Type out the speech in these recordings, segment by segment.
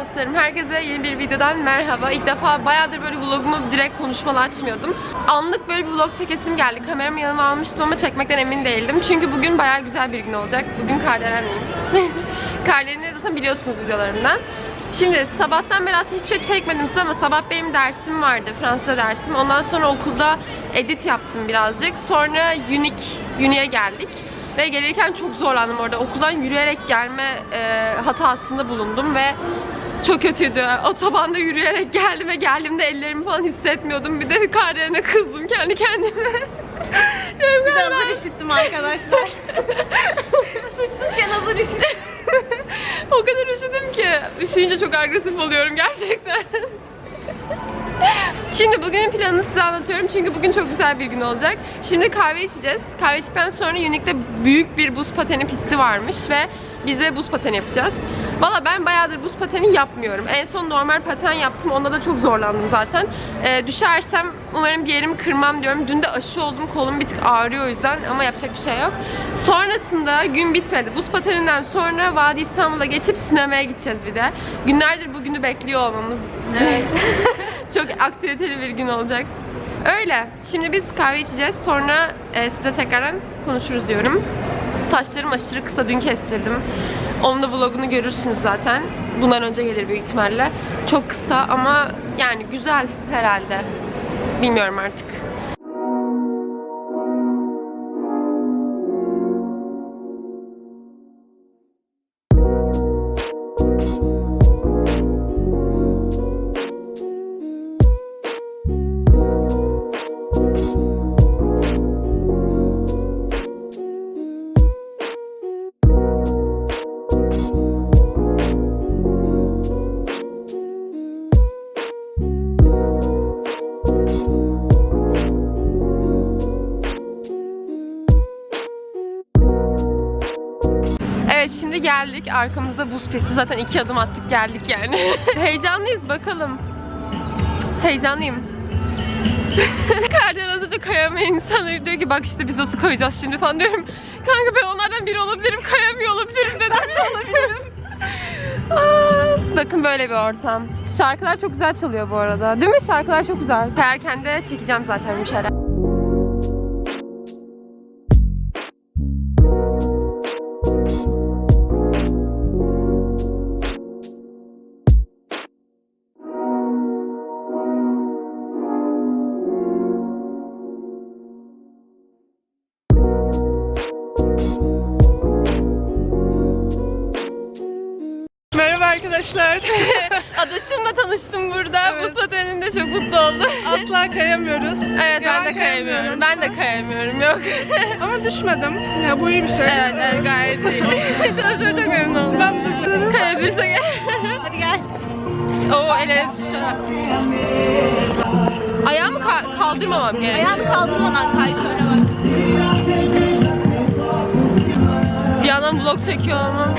dostlarım, herkese yeni bir videodan merhaba. İlk defa bayağıdır böyle vlogumu direkt konuşmalı açmıyordum. Anlık böyle bir vlog çekesim geldi. Kameramı yanıma almıştım ama çekmekten emin değildim. Çünkü bugün bayağı güzel bir gün olacak. Bugün Kardelen'leyim. Kardelen'i zaten biliyorsunuz videolarımdan. Şimdi sabahtan beri aslında hiçbir şey çekmedim size ama sabah benim dersim vardı, Fransızca dersim. Ondan sonra okulda edit yaptım birazcık. Sonra Unique, Unique'e geldik. Ve gelirken çok zorlandım orada. Okuldan yürüyerek gelme e, hatasında bulundum ve çok kötüydü. Otobanda yürüyerek geldim ve geldiğimde ellerimi falan hissetmiyordum. Bir de kardeşine kızdım kendi kendime. Bir de hazır işittim arkadaşlar. Suçsuzken hazır işittim. o kadar üşüdüm ki. Üşüyünce çok agresif oluyorum gerçekten. Şimdi bugünün planını size anlatıyorum çünkü bugün çok güzel bir gün olacak. Şimdi kahve içeceğiz. Kahve içtikten sonra Unique'de büyük bir buz pateni pisti varmış ve bize buz pateni yapacağız. Valla ben bayağıdır buz pateni yapmıyorum. En son normal paten yaptım. Onda da çok zorlandım zaten. Ee, düşersem umarım bir yerimi kırmam diyorum. Dün de aşı oldum. Kolum bir tık ağrıyor o yüzden ama yapacak bir şey yok. Sonrasında gün bitmedi. Buz pateninden sonra Vadi İstanbul'a geçip sinemaya gideceğiz bir de. Günlerdir bu günü bekliyor olmamız. Evet. Çok aktiviteli bir gün olacak. Öyle. Şimdi biz kahve içeceğiz. Sonra e, size tekrardan konuşuruz diyorum. Saçlarım aşırı kısa. Dün kestirdim. Onun da vlogunu görürsünüz zaten. Bundan önce gelir büyük ihtimalle. Çok kısa ama yani güzel herhalde. Bilmiyorum artık. Geldik. Arkamızda buz pisti. Zaten iki adım attık geldik yani. Heyecanlıyız bakalım. Heyecanlıyım. Kardan az önce kayamayan insanlar diyor ki bak işte biz nasıl kayacağız şimdi falan diyorum. Kanka ben onlardan biri olabilirim, kayamıyor olabilirim dedim. olabilirim. Aa, Bakın böyle bir ortam. Şarkılar çok güzel çalıyor bu arada. Değil mi? Şarkılar çok güzel. Kayarken de çekeceğim zaten bir şeyler. Asla kayamıyoruz. Evet ben de Ya, kayamıyorum. Ben de kayamıyorum. Yok. Ama düşmedim. Ya bu iyi bir şey. evet, evet gayet iyi. Tanışmaya çok memnun oldum. Ben çok. Kayabilirse gel. Hadi gel. Oo el ele tutuşarak. Ayağımı ka- kaldırmamam gerek. Ayağını kaldırmadan kay şöyle bak. Bir yandan vlog çekiyor ama.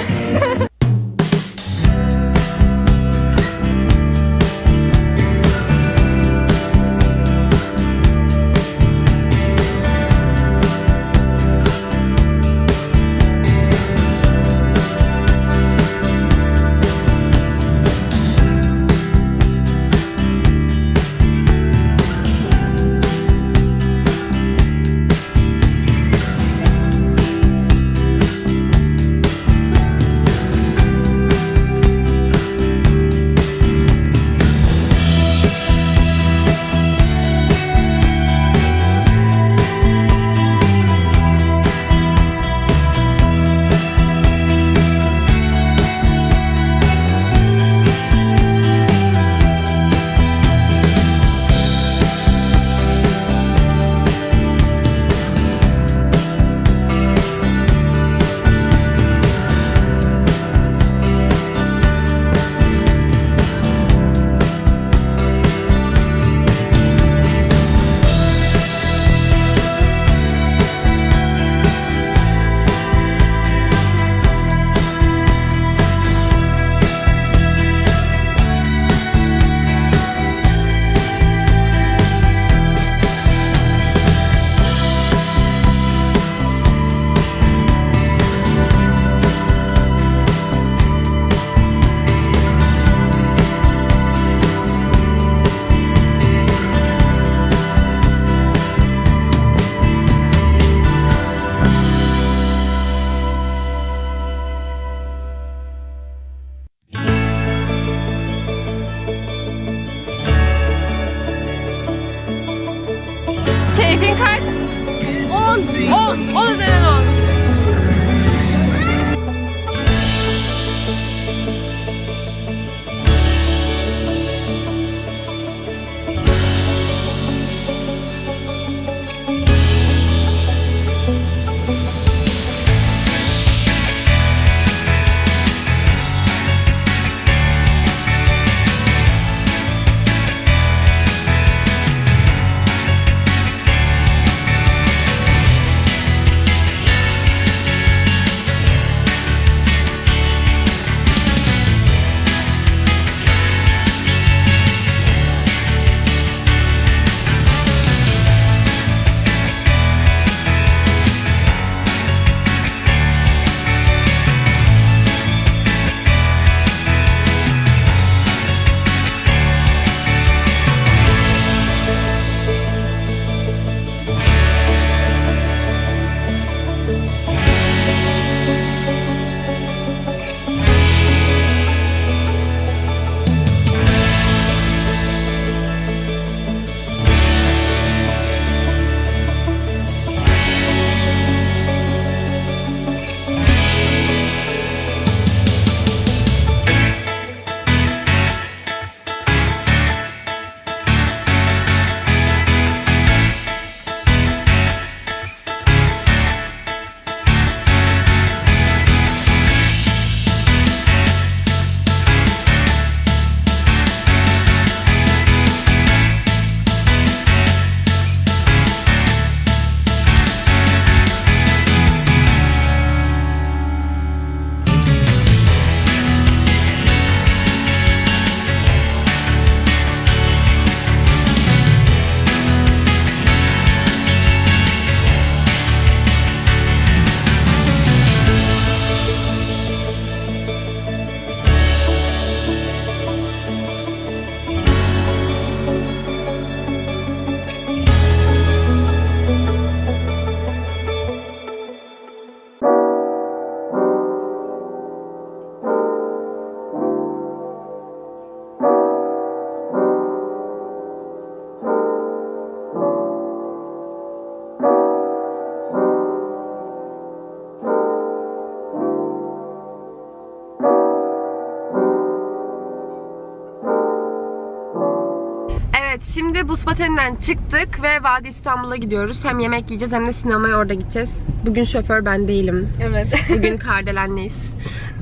Evet şimdi buz pateninden çıktık ve Vadi İstanbul'a gidiyoruz. Hem yemek yiyeceğiz hem de sinemaya orada gideceğiz. Bugün şoför ben değilim. Evet. Bugün Kardelen'leyiz.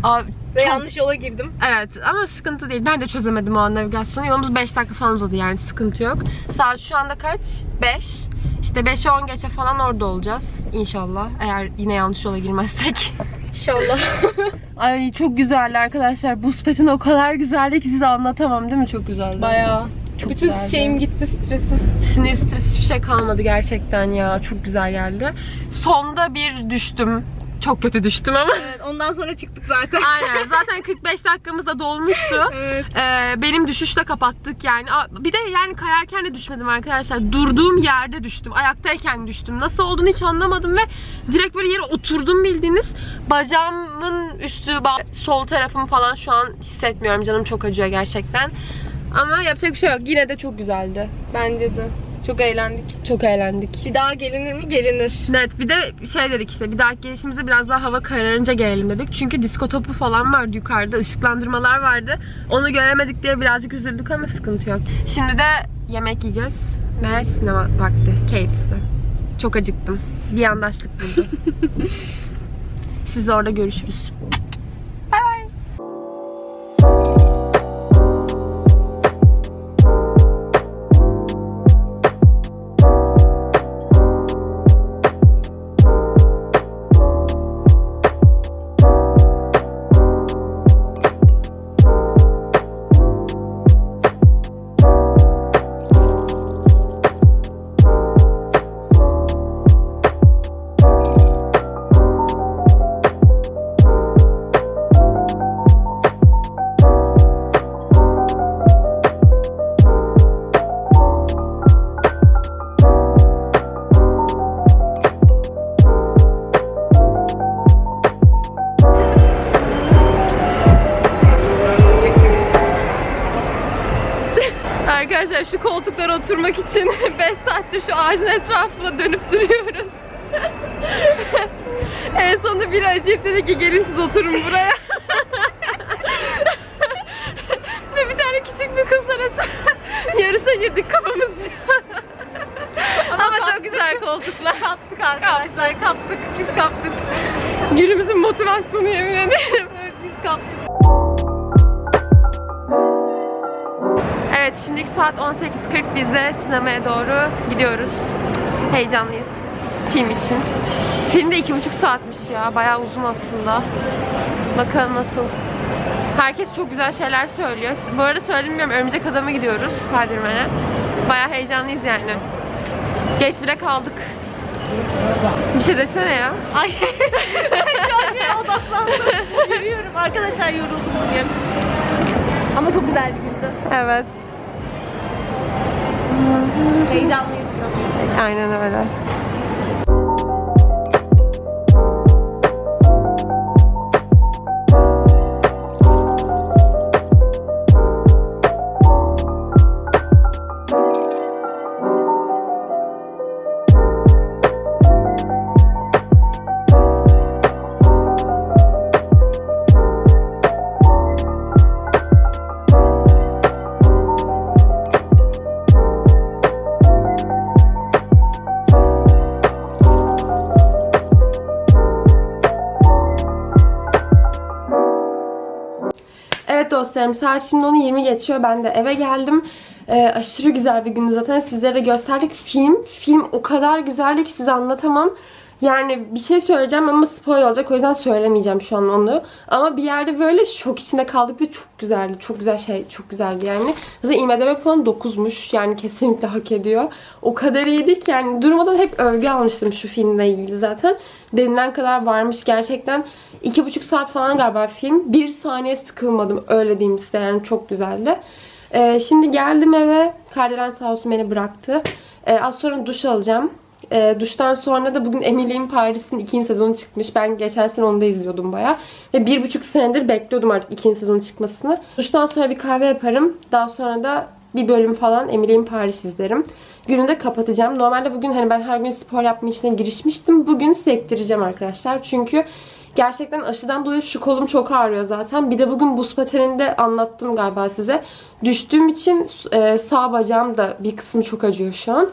Aa, Ve çok- yanlış yola girdim. Evet ama sıkıntı değil. Ben de çözemedim o an navigasyonu. Yolumuz 5 dakika falan uzadı yani sıkıntı yok. Saat şu anda kaç? 5. İşte 5'e 10 geçe falan orada olacağız. İnşallah. Eğer yine yanlış yola girmezsek. İnşallah. Ay çok güzeldi arkadaşlar. Buz pateni o kadar güzeldi ki size anlatamam değil mi? Çok güzeldi. Bayağı. Çok Bütün güzeldi. şeyim gitti stresim. Sinir stres hiçbir şey kalmadı gerçekten ya. Çok güzel geldi. Sonda bir düştüm. Çok kötü düştüm ama. Evet ondan sonra çıktık zaten. Aynen. Zaten 45 dakikamız da dolmuştu. evet. Ee, benim düşüşle kapattık yani. Bir de yani kayarken de düşmedim arkadaşlar. Durduğum yerde düştüm. Ayaktayken düştüm. Nasıl olduğunu hiç anlamadım ve direkt böyle yere oturdum bildiğiniz. Bacağımın üstü, sol tarafım falan şu an hissetmiyorum. Canım çok acıyor gerçekten. Ama yapacak bir şey yok. Yine de çok güzeldi. Bence de. Çok eğlendik. Çok eğlendik. Bir daha gelinir mi? Gelinir. Evet bir de şey dedik işte bir dahaki gelişimizde biraz daha hava kararınca gelelim dedik. Çünkü disko topu falan vardı yukarıda. ışıklandırmalar vardı. Onu göremedik diye birazcık üzüldük ama sıkıntı yok. Şimdi de yemek yiyeceğiz ve sinema vakti. Keyiflisi. Çok acıktım. Bir yandaşlık buldu. Siz orada görüşürüz. Şu koltuklara oturmak için 5 saattir şu ağacın etrafında dönüp duruyoruz. en sonunda biri acayip dedi ki gelin siz oturun buraya. Ve bir tane küçük bir kız arası yarışa girdik kafamızca. Ama, çok güzel koltuklar. Kaptık arkadaşlar kaptık. Biz kaptık. Günümüzün motivasyonu yemin ederim. Şimdiki saat 18.40 biz de sinemaya doğru gidiyoruz. Heyecanlıyız film için. Film de iki buçuk saatmiş ya. Bayağı uzun aslında. Bakalım nasıl. Herkes çok güzel şeyler söylüyor. Bu arada söylemeyeyim Örümcek Adam'a gidiyoruz Spiderman'e. Bayağı heyecanlıyız yani. Geç bile kaldık. Bir şey desene ya. Ay şu an şeye odaklandım. Yürüyorum. Arkadaşlar yoruldum bugün. Ama çok güzel bir gündü. Evet. Heyecanlıyız. Aynen öyle. Dostlarım saat şimdi 10.20 geçiyor. Ben de eve geldim. Ee, aşırı güzel bir gündü zaten. Sizlere gösterdik. Film, film o kadar güzeldi ki size anlatamam. Yani bir şey söyleyeceğim ama spoiler olacak. O yüzden söylemeyeceğim şu an onu. Ama bir yerde böyle şok içinde kaldık ve çok güzeldi. Çok güzel şey, çok güzeldi yani. Zaten IMDB puanı 9'muş. Yani kesinlikle hak ediyor. O kadar iyiydi ki yani durmadan hep övgü almıştım şu filmle ilgili zaten. Denilen kadar varmış gerçekten. iki buçuk saat falan galiba film. Bir saniye sıkılmadım öyle diyeyim size yani çok güzeldi. Ee, şimdi geldim eve. Kardelen sağ olsun beni bıraktı. Ee, az sonra duş alacağım. Ee, duştan sonra da bugün Emily in Paris'in ikinci sezonu çıkmış. Ben geçen sene onu da izliyordum baya. Ve bir buçuk senedir bekliyordum artık ikinci sezonu çıkmasını. Duştan sonra bir kahve yaparım. Daha sonra da bir bölüm falan Emily in Paris izlerim. Günü de kapatacağım. Normalde bugün hani ben her gün spor yapma işine girişmiştim. Bugün sektireceğim arkadaşlar. Çünkü gerçekten aşıdan dolayı şu kolum çok ağrıyor zaten. Bir de bugün buz pateninde anlattım galiba size. Düştüğüm için e, sağ bacağım da bir kısmı çok acıyor şu an.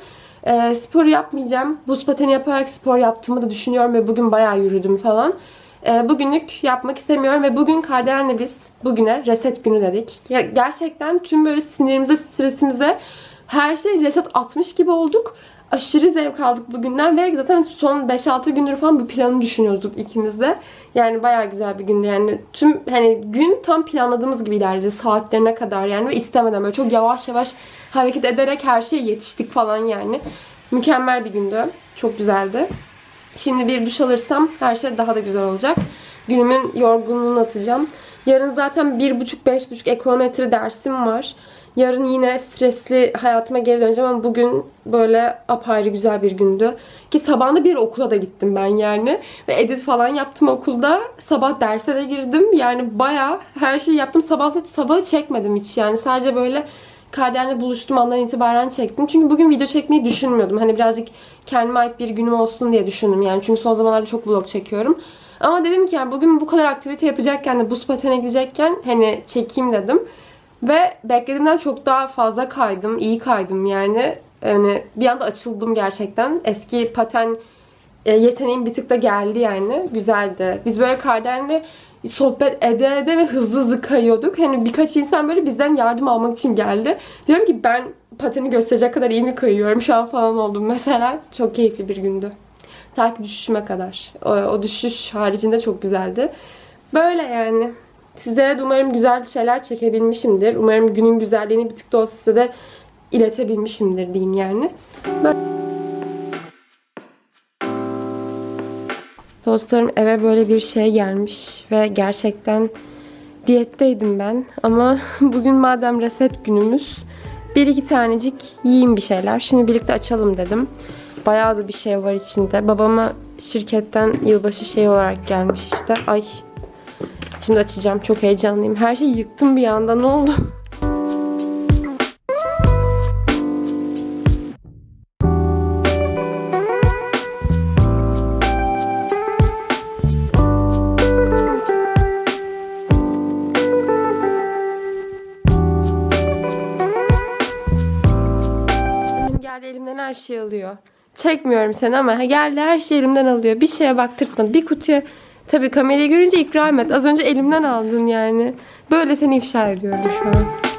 E, spor yapmayacağım. Buz pateni yaparak spor yaptığımı da düşünüyorum ve bugün bayağı yürüdüm falan. E, bugünlük yapmak istemiyorum ve bugün Kardelen'le biz bugüne reset günü dedik. Ya, gerçekten tüm böyle sinirimize, stresimize her şey reset atmış gibi olduk. Aşırı zevk aldık bugünden ve zaten son 5-6 gündür falan bu planı düşünüyorduk ikimiz de. Yani bayağı güzel bir gündü yani. Tüm hani gün tam planladığımız gibi ilerledi saatlerine kadar yani ve istemeden böyle çok yavaş yavaş hareket ederek her şeye yetiştik falan yani. Mükemmel bir gündü. Çok güzeldi. Şimdi bir duş alırsam her şey daha da güzel olacak. Günümün yorgunluğunu atacağım. Yarın zaten 1,5-5,5 ekonometre dersim var. Yarın yine stresli hayatıma geri döneceğim ama bugün böyle apayrı güzel bir gündü. Ki sabahında bir okula da gittim ben yani. Ve edit falan yaptım okulda. Sabah derse de girdim. Yani baya her şeyi yaptım. Sabah sabahı çekmedim hiç yani. Sadece böyle Kardelen'le buluştuğum andan itibaren çektim. Çünkü bugün video çekmeyi düşünmüyordum. Hani birazcık kendime ait bir günüm olsun diye düşündüm yani. Çünkü son zamanlarda çok vlog çekiyorum. Ama dedim ki yani bugün bu kadar aktivite yapacakken de buz patene gidecekken hani çekeyim dedim. Ve beklediğimden çok daha fazla kaydım. iyi kaydım yani. Yani bir anda açıldım gerçekten. Eski paten e, yeteneğim bir tık da geldi yani. Güzeldi. Biz böyle Kardelen'le sohbet ede ede ve hızlı hızlı kayıyorduk. Hani birkaç insan böyle bizden yardım almak için geldi. Diyorum ki ben pateni gösterecek kadar iyi mi kayıyorum şu an falan oldum mesela. Çok keyifli bir gündü. Ta ki düşüşüme kadar. O, o düşüş haricinde çok güzeldi. Böyle yani. Sizlere de umarım güzel şeyler çekebilmişimdir. Umarım günün güzelliğini bir tık da olsa size de iletebilmişimdir diyeyim yani. Ben... Dostlarım eve böyle bir şey gelmiş ve gerçekten diyetteydim ben. Ama bugün madem reset günümüz bir iki tanecik yiyeyim bir şeyler. Şimdi birlikte açalım dedim. Bayağı da bir şey var içinde. Babama şirketten yılbaşı şey olarak gelmiş işte. Ay Şimdi açacağım. Çok heyecanlıyım. Her şeyi yıktım bir anda. Ne oldu? geldi elimden her şeyi alıyor. Çekmiyorum seni ama geldi her şeyi elimden alıyor. Bir şeye baktırtmadı. Bir kutuya Tabii kamerayı görünce ikram et. Az önce elimden aldın yani. Böyle seni ifşa ediyorum şu an.